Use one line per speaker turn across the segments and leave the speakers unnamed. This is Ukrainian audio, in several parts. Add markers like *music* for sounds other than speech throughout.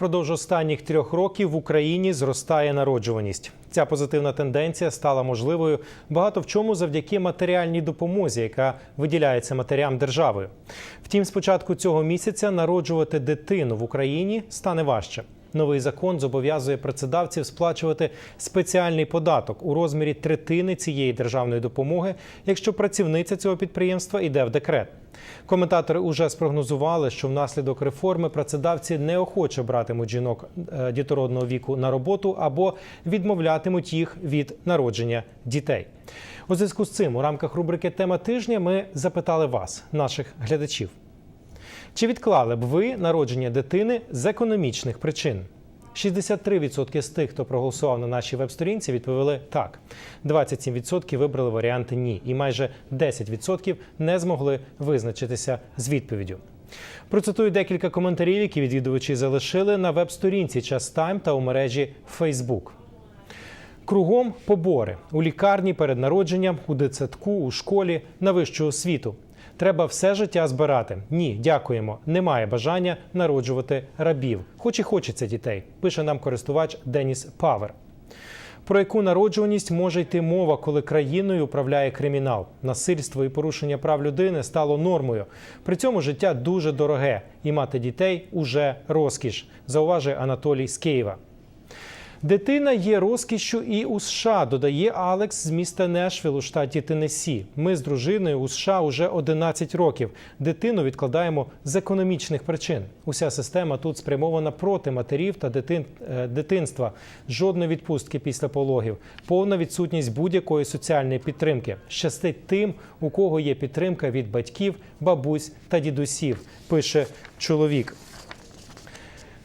Впродовж останніх трьох років в Україні зростає народжуваність. Ця позитивна тенденція стала можливою багато в чому завдяки матеріальній допомозі, яка виділяється матерям державою. Втім, з початку цього місяця народжувати дитину в Україні стане важче. Новий закон зобов'язує працедавців сплачувати спеціальний податок у розмірі третини цієї державної допомоги, якщо працівниця цього підприємства йде в декрет. Коментатори уже спрогнозували, що внаслідок реформи працедавці неохоче братимуть жінок е, дітородного віку на роботу або відмовлятимуть їх від народження дітей. У зв'язку з цим у рамках рубрики Тема тижня ми запитали вас, наших глядачів. Чи відклали б ви народження дитини з економічних причин? 63% з тих, хто проголосував на нашій веб-сторінці, відповіли так. 27% вибрали варіанти ні, і майже 10% не змогли визначитися з відповіддю. Процитую декілька коментарів, які відвідувачі залишили на веб-сторінці Час Тайм та у мережі Facebook. Кругом побори у лікарні перед народженням, у дитсадку, у школі, на вищу освіту. Треба все життя збирати. Ні, дякуємо. Немає бажання народжувати рабів, хоч і хочеться дітей. Пише нам користувач Деніс Павер. Про яку народжуваність може йти мова, коли країною управляє кримінал? Насильство і порушення прав людини стало нормою. При цьому життя дуже дороге, і мати дітей уже розкіш, зауважує Анатолій з Києва. Дитина є розкішшю і у США, додає Алекс з міста Нешвіл у штаті Теннессі. Ми з дружиною у США уже 11 років. Дитину відкладаємо з економічних причин. Уся система тут спрямована проти матерів та дитин, е, дитинства. Жодної відпустки після пологів, повна відсутність будь-якої соціальної підтримки. Щастить тим, у кого є підтримка від батьків, бабусь та дідусів. Пише чоловік.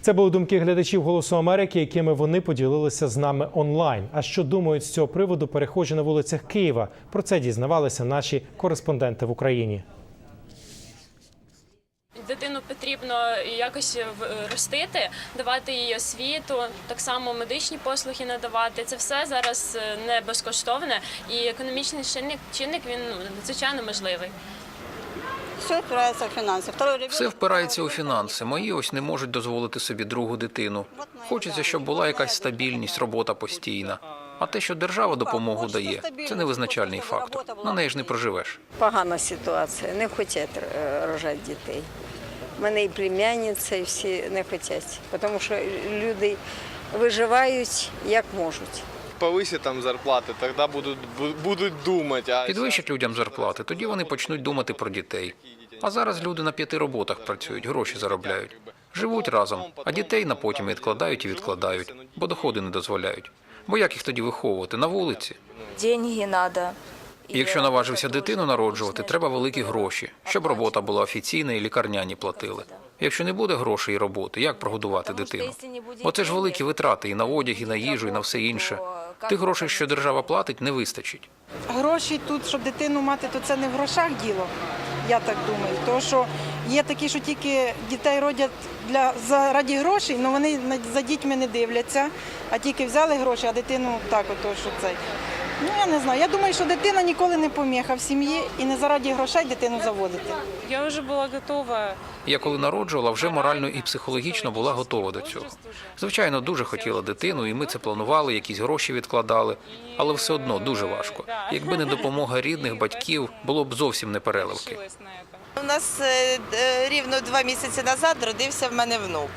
Це були думки глядачів Голосу Америки, якими вони поділилися з нами онлайн. А що думають з цього приводу перехожі на вулицях Києва? Про це дізнавалися наші кореспонденти в Україні.
Дитину потрібно якось в- ростити, давати їй освіту, так само медичні послуги надавати. Це все зараз е, не безкоштовне, і економічний чинник, чинник він ну, надзвичайно можливий.
Все впирається в фінанси.
Все впирається у фінанси. Мої ось не можуть дозволити собі другу дитину. Хочеться, щоб була якась стабільність, робота постійна. А те, що держава допомогу дає, це невизначальний фактор. На неї ж не проживеш.
Погана ситуація, не хочуть е, рожати дітей. У мене і племянниця, і всі не хочуть, тому що люди виживають як можуть.
Повысит там зарплаты, тогда будут, бу- будут думать. А
Підвищать людям зарплати, тоді вони почнуть думати про дітей. А зараз люди на п'яти роботах працюють, гроші заробляють. Живуть разом, а дітей на потім відкладають і відкладають, бо доходи не дозволяють. Бо як їх тоді виховувати? На вулиці?
деньги надо.
І Якщо наважився дитину народжувати, треба великі гроші, щоб робота була офіційна і лікарняні платили. Якщо не буде грошей і роботи, як прогодувати дитину? Бо це ж великі витрати і на одяг, і на їжу, і на все інше. Тих грошей, що держава платить, не вистачить.
Гроші тут, щоб дитину мати, то це не в грошах діло, я так думаю. Тому що є такі, що тільки дітей родять для заради грошей, але вони на- за дітьми не дивляться, а тільки взяли гроші, а дитину так, ото що цей. Ну я не знаю. Я думаю, що дитина ніколи не поміха в сім'ї і не заради грошей дитину заводити.
Я вже була готова.
Я коли народжувала, вже морально і психологічно була готова до цього. Звичайно, дуже хотіла дитину, і ми це планували, якісь гроші відкладали, але все одно дуже важко. Якби не допомога рідних батьків, було б зовсім не переливки.
У нас е, рівно два місяці назад родився в мене внук.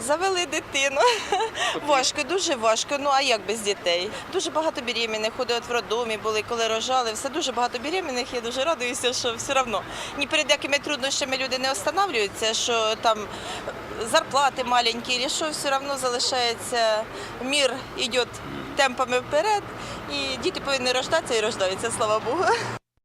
Завели дитину. *laughs* Важко, дуже важко. Ну а як без дітей? Дуже багато беременних, ходили в роддомі були, коли рожали. Все дуже багато беременних. Я дуже радуюся, що все одно ні перед якими труднощами люди не останавливаються, що там зарплати маленькі, і що все одно залишається. Мір йде темпами вперед, і діти повинні рождатися і рождаються, слава Богу.